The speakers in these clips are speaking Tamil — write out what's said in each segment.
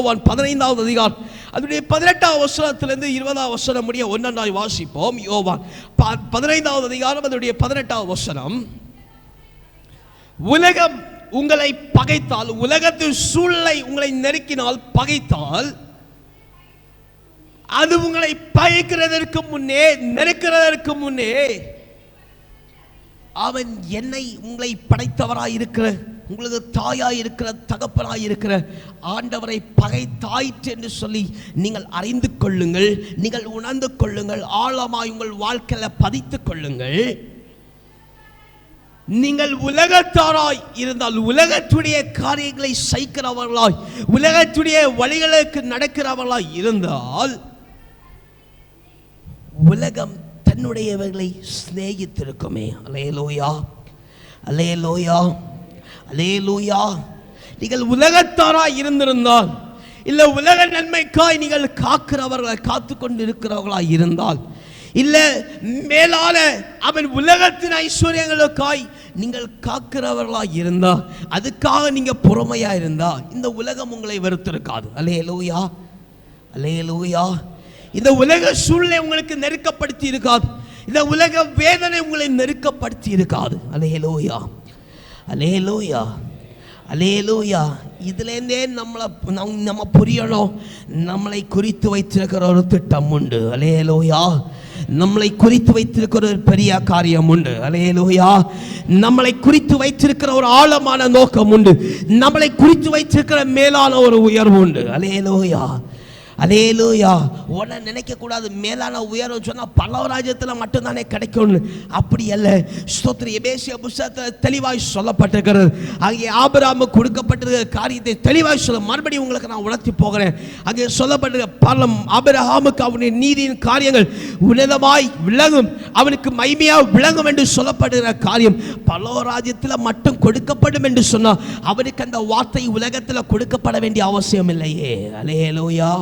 யோவான் பதினைந்தாவது அதிகாரம். அதனுடைய பதினெட்டாம் வசனத்திலிருந்து இருபதாம் வசனம் முடிய ஒன்றொன்றாய் வாசிப்போம். யோவான் பதினைந்தாவது அதிகாரம் அதனுடைய பதினெட்டாம் வசனம். உலகம் உங்களை பகைத்தால் உலகத்தின் சூழ்நிலை உங்களை நெருக்கினால் பகைத்தால் அது உங்களை பகைக்கிறதற்கு முன்னே நெருக்கிறதற்கு முன்னே அவன் என்னை உங்களை படைத்தவராய் இருக்கிற உங்களது தாயாய் இருக்கிற தகப்பனாய் இருக்கிற ஆண்டவரை பகைத்தாயிற்று என்று சொல்லி நீங்கள் அறிந்து கொள்ளுங்கள் நீங்கள் உணர்ந்து கொள்ளுங்கள் ஆழமாய் உங்கள் வாழ்க்கையில் பதித்துக் கொள்ளுங்கள். நீங்கள் உலகத்தாராய் இருந்தால் உலகத்துடைய காரியங்களை சைக்கிறவர்களாய் உலகத்துடைய வழிகளுக்கு நடக்கிறவர்களாய் இருந்தால் உலகம் தன்னுடையவர்களை சிநேகித்திருக்குமே. அலேலோயா அலே லூயா நீங்கள் உலகத்தாராய் இருந்திருந்தால் இல்லை உலக நன்மைக்காய் நீங்கள் காக்கிறவர்களை காத்து கொண்டு இருக்கிறவர்களாய் இருந்தால் இல்லை மேலான அவன் உலகத்தின் ஐஸ்வர்யங்களுக்காய் நீங்கள் காக்கிறவர்களாக இருந்தா அதுக்காக நீங்கள் பொறுமையாக இருந்தா இந்த உலகம் உங்களை வெறுத்திருக்காது. அலேலோயா அலேலூயா இந்த உலக சூழ்நிலை உங்களுக்கு நெருக்கப்படுத்தி இருக்காது. இந்த உலக வேதனை உங்களை நெருக்கப்படுத்தி இருக்காது. அலேலூயா. அலேலூயா. அலேலூயா இதுலேருந்தே நம்மளை நம் நம்ம புரியணும். நம்மளை குறித்து வைத்திருக்கிற ஒரு திட்டம் உண்டு. அலேலூயா. நம்மளை குறித்து வைத்திருக்கிற ஒரு பெரிய காரியம் உண்டு. அலேலூயா. நம்மளை குறித்து வைத்திருக்கிற ஒரு ஆழமான நோக்கம் உண்டு. நம்மளை குறித்து வைத்திருக்கிற மேலான ஒரு உயர்வு உண்டு. அலேலூயா அலேலூயா உடனே நினைக்க கூடாது மேலான உயர்வு பல்லவ ராஜ்யத்தில் மட்டும்தானே கிடைக்கும்னு. அப்படி அல்ல. ஸ்தோத்திர எபேசிய புஸ்தகத்தில் தெளிவாய் சொல்லப்பட்டிருக்கிறது. அங்கே ஆபராமு கொடுக்கப்பட்டிருக்கிற காரியத்தை தெளிவாய் சொல்ல. மறுபடியும் உங்களுக்கு நான் உணர்த்தி போகிறேன். அங்கே சொல்லப்பட்டிருக்க பலம் ஆபரஹாமுக்கு அவனுடைய நீதியின் காரியங்கள் உன்னதமாய் விளங்கும். அவனுக்கு மைமையாக விளங்கும் என்று சொல்லப்படுகிற காரியம். பல்லவ ராஜ்யத்தில் மட்டும் கொடுக்கப்படும் என்று சொன்னால் அவனுக்கு அந்த வார்த்தை உலகத்தில் கொடுக்கப்பட வேண்டிய அவசியம் இல்லையே. அலேலூயா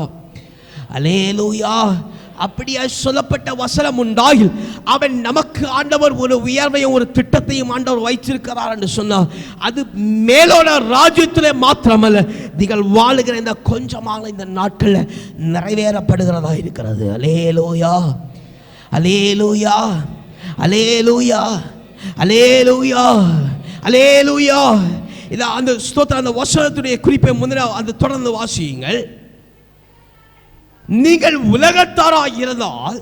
அலேலூயா. அப்படியா சொல்லப்பட்ட வசனம் உண்டாயில் அவன் நமக்கு ஆண்டவர் ஒரு உயர்வையும் ஒரு திட்டத்தையும் ஆண்டவர் வைத்திருக்கிறார் என்று சொன்னார். அது மேலோட ராஜ்யத்திலே மாத்திரமல்ல நீங்கள் வாழுகிற இந்த கொஞ்சமாக இந்த நாட்களில் நிறைவேறப்படுகிறதா இருக்கிறது. Alleluia. Alleluia. Alleluia. Alleluia. Alleluia. இதை அந்த ஸ்தோத்திர அந்த வசனத்துடைய குறிப்பை முந்தின அந்த தொடர்ந்து வாசியுங்கள். நீங்கள் உலகத்தாராக இருந்தால்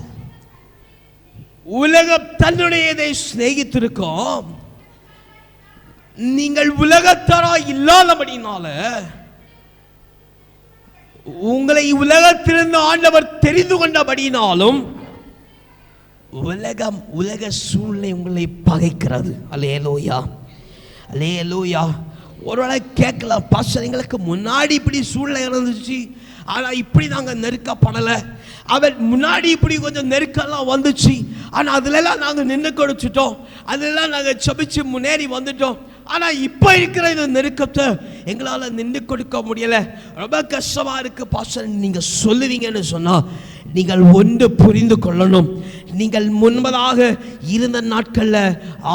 உலகம் தன்னுடையதை சிநேகித்திருக்கும். நீங்கள் உலகத்தாரா இல்லாதபடினால உங்களை உலகத்திலிருந்து ஆண்டவர் தெரிந்து கொண்டபடினாலும் உலகம் உலக சூழ்நிலை உங்களை பகைக்கிறது. அலேலோயா அலேலோயா ஒருவேளை கேட்கலாம். பாஸ்டர் எங்களுக்கு முன்னாடி இப்படி சூழ்நிலை இருந்துச்சு. ஆனால் இப்படி நாங்கள் நெருக்கப்படலை. அவர் முன்னாடி இப்படி கொஞ்சம் நெருக்கெல்லாம் வந்துச்சு. ஆனால் அதுலெல்லாம் நாங்கள் நின்று கொடுத்துட்டோம். அதெல்லாம் நாங்கள் செபிச்சு முன்னேறி வந்துட்டோம். ஆனால் இப்போ இருக்கிற இந்த நெருக்கத்தை எங்களால் நின்று கொடுக்க முடியலை. ரொம்ப கஷ்டமாக இருக்குது பாஸ்டர். நீங்கள் சொல்லுவீங்கன்னு சொன்னால் நீங்கள் ஒன்று புரிந்து கொள்ளணும். நீங்கள் முன்பதாக இருந்த நாட்களில்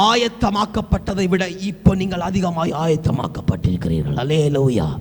ஆயத்தமாக்கப்பட்டதை விட இப்போ நீங்கள் அதிகமாய் ஆயத்தமாக்கப்பட்டிருக்கிறீர்கள். அலே லோயா